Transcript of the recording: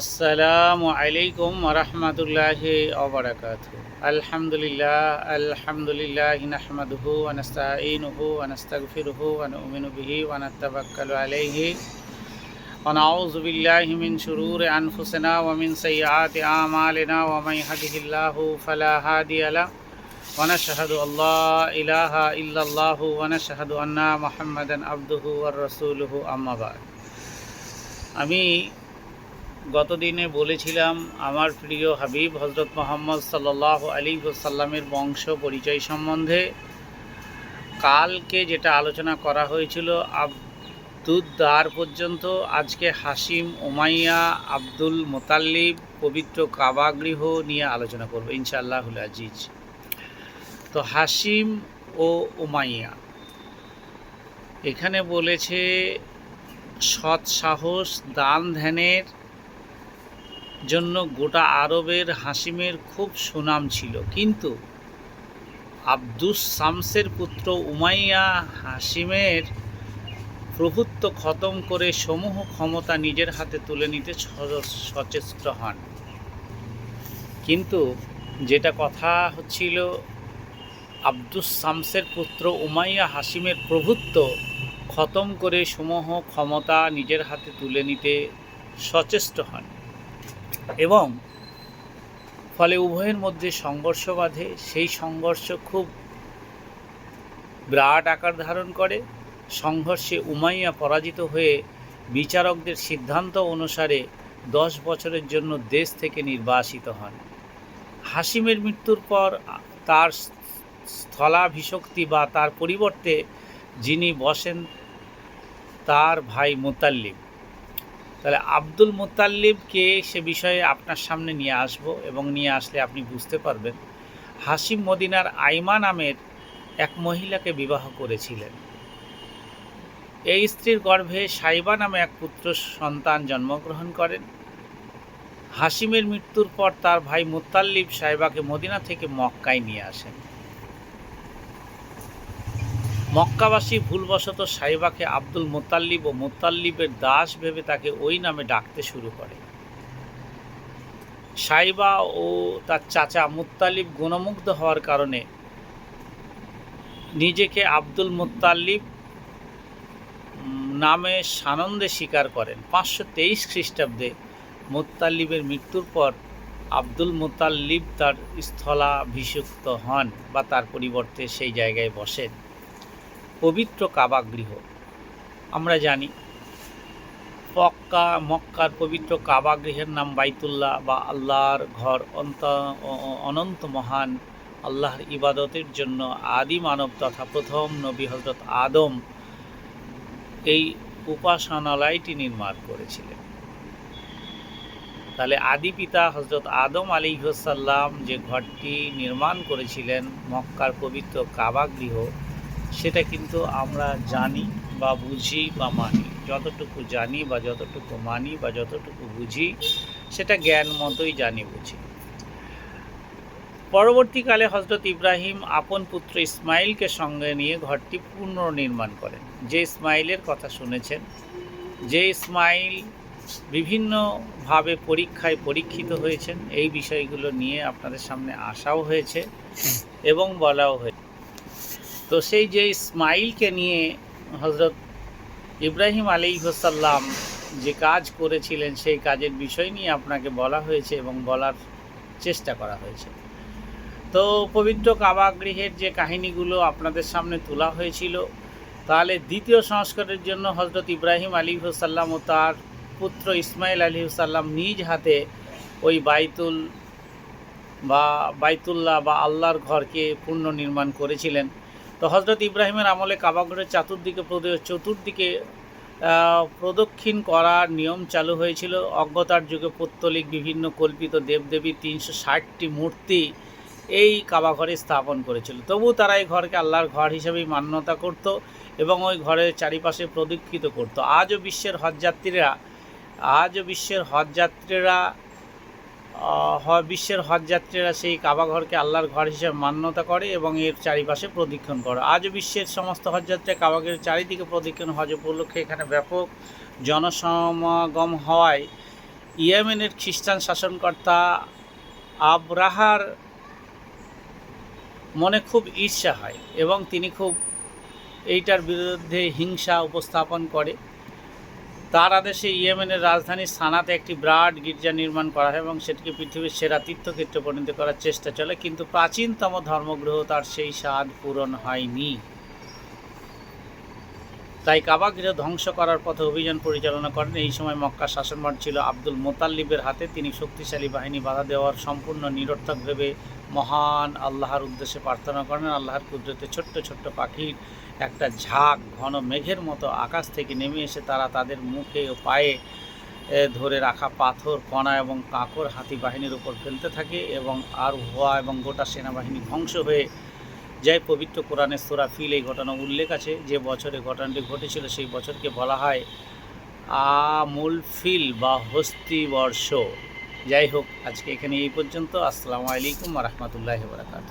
আসসালামু আলাইকুম রহমতুল্লাহ ওবরাকাত আলহামদুলিল্লাহ আলহামদুলিল্লাহ নাহমাদুহু ওয়ানাস্তাঈনুহু ওয়ানাস্তাগফিরুহু ওয়া নু'মিনু বিহি ওয়া নাতাওয়াক্কালু আলাইহি। ওয়া নাউযু বিল্লাহি মিন শুরুরি আনফুসিনা ওয়া মিন সাইয়্যাতি আমালিনা ওয়া মান ইয়াহদিহিল্লাহু ফালা হাদিয়া লাহু ওয়া নাশহাদু আল্লা ইলাহা ইল্লাল্লাহু ওয়া নাশহাদু আন্না মুহাম্মাদান আবদুহু ওয়া রাসূলুহু, আম্মা আমি গতদিনে বলেছিলাম, আমার প্রিয় হাবিব হজরত মোহাম্মদ সাল্লাহ আলী সাল্লামের বংশ পরিচয় সম্বন্ধে কালকে যেটা আলোচনা করা হয়েছিল আব্দুদ্দার পর্যন্ত, আজকে হাসিম ওমাইয়া আব্দুল মোতাল্লিব, পবিত্র কাবাগৃহ নিয়ে আলোচনা করব ইনশাআল্লাহুল আজিজ। তো হাসিম ও উমাইয়া, এখানে বলেছে সৎ সাহস দান ধ্যানের জন্য গোটা আরবের হাসিমের খুব সুনাম ছিল। কিন্তু আব্দুস শামসের পুত্র উমাইয়া হাসিমের প্রভুত্ব খতম করে সমূহ ক্ষমতা নিজের হাতে তুলে নিতে সচেষ্ট হন। কিন্তু যেটা কথা হচ্ছিল, আব্দুস শামসের পুত্র উমাইয়া হাসিমের প্রভুত্ব খতম করে সমূহ ক্ষমতা নিজের হাতে তুলে নিতে সচেষ্ট হন। এবং ফলে উভয়ের মধ্যে সংঘর্ষ বাধে। সেই সংঘর্ষ খুব বিরাট আকার ধারণ করে। সংঘর্ষে উমাইয়া পরাজিত হয়ে বিচারকদের সিদ্ধান্ত অনুসারে দশ বছরের জন্য দেশ থেকে নির্বাসিত হন। হাসিমের মৃত্যুর পর তার স্থলাভিষক্তি বা তার পরিবর্তে যিনি বসেন তার ভাই মোতাল্লিব তাহলে আব্দুল মোতাল্লিবকে সে বিষয়ে আপনার সামনে নিয়ে আসব এবং নিয়ে আসলে আপনি বুঝতে পারবেন, হাসিম মদিনার আইমা নামের এক মহিলাকে বিবাহ করেছিলেন। এই স্ত্রীর গর্ভে সাইবা নামে এক পুত্র সন্তান জন্মগ্রহণ করেন। হাসিমের মৃত্যুর পর তার ভাই মুতাল্লিব সাইবাকে মদিনা থেকে মক্কায় নিয়ে আসেন। মক্কাবাসী ভুলবশত সাইবাকে আব্দুল মোতাল্লিব ও মোতাল্লিবের দাস ভেবে তাকে ওই নামে ডাকতে শুরু করে। সাইবা ও তার চাচা মুত্তালিব গুণমুগ্ধ হওয়ার কারণে নিজেকে আব্দুল মুত্তাল্লিব নামে সানন্দে স্বীকার করেন। পাঁচশো তেইশ খ্রিস্টাব্দে মুত্তাল্লিবের মৃত্যুর পর আব্দুল মুতাল্লিব তার স্থলাভিষিক্ত হন বা তার পরিবর্তে সেই জায়গায় বসেন। পবিত্র কাবাগৃহ আমরা জানি পক্কা মক্কার পবিত্র কাবাগৃহের নাম বাইতুল্লাহ বা আল্লাহর ঘর অন্ত অনন্ত মহান আল্লাহর ইবাদতের জন্য আদি মানব তথা প্রথম নবী হজরত আদম এই উপাসনালয়টি নির্মাণ করেছিলেন। তাহলে আদি পিতা হজরত আদম আলী সাল্লাম যে ঘরটি নির্মাণ করেছিলেন মক্কার পবিত্র কাবাগৃহ সেটা কিন্তু আমরা জানি বা বুঝি বা মানি। যতটুকু জানি বা যতটুকু মানি বা যতটুকু বুঝি সেটা জ্ঞান মতোই জানি বুঝি। পরবর্তীকালে হজরত ইব্রাহিম আপন পুত্র ইসমাইলকে সঙ্গে নিয়ে ঘরটি পুনর্নির্মাণ করেন। যে ইসমাইলের কথা শুনেছেন যে ইসমাইল বিভিন্নভাবে পরীক্ষায় পরীক্ষিত হয়েছেন এই বিষয়গুলো নিয়ে আপনাদের সামনে আসাও হয়েছে এবং বলাও হয়েছে। তো সেই যে ইসমাইলকে নিয়ে হজরত ইব্রাহিম আলী সাল্লাম যে কাজ করেছিলেন, সেই কাজের বিষয় নিয়ে আপনাকে বলা হয়েছে এবং বলার চেষ্টা করা হয়েছে। তো পবিত্র কাবাগৃহের যে কাহিনীগুলো আপনাদের সামনে তোলা হয়েছিল, তাহলে দ্বিতীয় সংস্কারের জন্য হজরত ইব্রাহিম আলী সাল্লাম ও তার পুত্র ইসমাইল আলী সাল্লাম নিজ হাতে ওই বাইতুল বা বাইতুল্লাহ বা আল্লাহর ঘরকে পুনর্নির্মাণ করেছিলেন। তো হজরত ইব্রাহিমের আমলে কাবাগরের চতুর্দিকে চতুর্দিকে প্রদক্ষিণ করার নিয়ম চালু হয়েছিল। অজ্ঞতার যুগে পৌত্তলিক বিভিন্ন কল্পিত দেবদেবীর তিনশো ষাটটি মূর্তি এই কাবাঘরে স্থাপন করেছিল। তবু তারা এই ঘরকে আল্লাহর ঘর হিসেবেই মান্যতা করত এবং ওই ঘরের চারিপাশে প্রদক্ষিত করত। আজও বিশ্বের হজযাত্রীরা, আজও বিশ্বের হজযাত্রীরা বিশ্বের হজযাত্রীরা সেই কাবা ঘরকে আল্লাহর ঘর হিসেবে মান্যতা করে এবং এর চারিপাশে প্রদক্ষিণ করে। আজও বিশ্বের সমস্ত হজযাত্রী কাবাগের চারিদিকে প্রদক্ষিণ হজ উপলক্ষে এখানে ব্যাপক জনসমাগম হওয়ায় ইয়েমেনের খ্রিস্টান শাসনকর্তা আবরাহার মনে খুব ঈর্ষা হয় এবং তিনি খুব এইটার বিরুদ্ধে হিংসা উপস্থাপন করে। তার আদেশে ইয়েমেনের রাজধানী সানাতে একটি ব্রাড গির্জা নির্মাণ করা হয় এবং সেটিকে পৃথিবীর সেরা তীর্থক্ষেত্রে পরিণত করার চেষ্টা চলে, কিন্তু প্রাচীনতম ধর্মগ্রহ তার সেই স্বাদ পূরণ হয়নি। তাই কাবাগৃহ ধ্বংস করার পথে অভিযান পরিচালনা করেন। এই সময় মক্কা শাসনভার ছিল আব্দুল মোতাল্লিবের হাতে। তিনি শক্তিশালী বাহিনী বাধা দেওয়ার সম্পূর্ণ নিরর্থক ভেবে মহান আল্লাহর উদ্দেশ্যে প্রার্থনা করেন। আল্লাহর কুদরতে ছোট্ট ছোট্ট পাখির একটা ঝাঁক, ঘন মেঘের মতো আকাশ থেকে নেমে এসে তারা তাদের মুখে ও পায়ে ধরে রাখা পাথর, কণা এবং কাঁকর হাতি বাহিনীর উপর ফেলতে থাকে এবং আর হওয়া এবং গোটা সেনাবাহিনী ধ্বংস হয়ে যায় পবিত্র কোরআনের সোরা ফিল, এই ঘটনা উল্লেখ আছে। যে বছরে ঘটনাটি ঘটেছিল, সেই বছরকে বলা হয় আমুল ফিল বা হস্তি বর্ষ। যাই হোক, আজকে এখানে এই পর্যন্ত। আসসালামু আলাইকুম রহমতুল্লাহ বরাকাত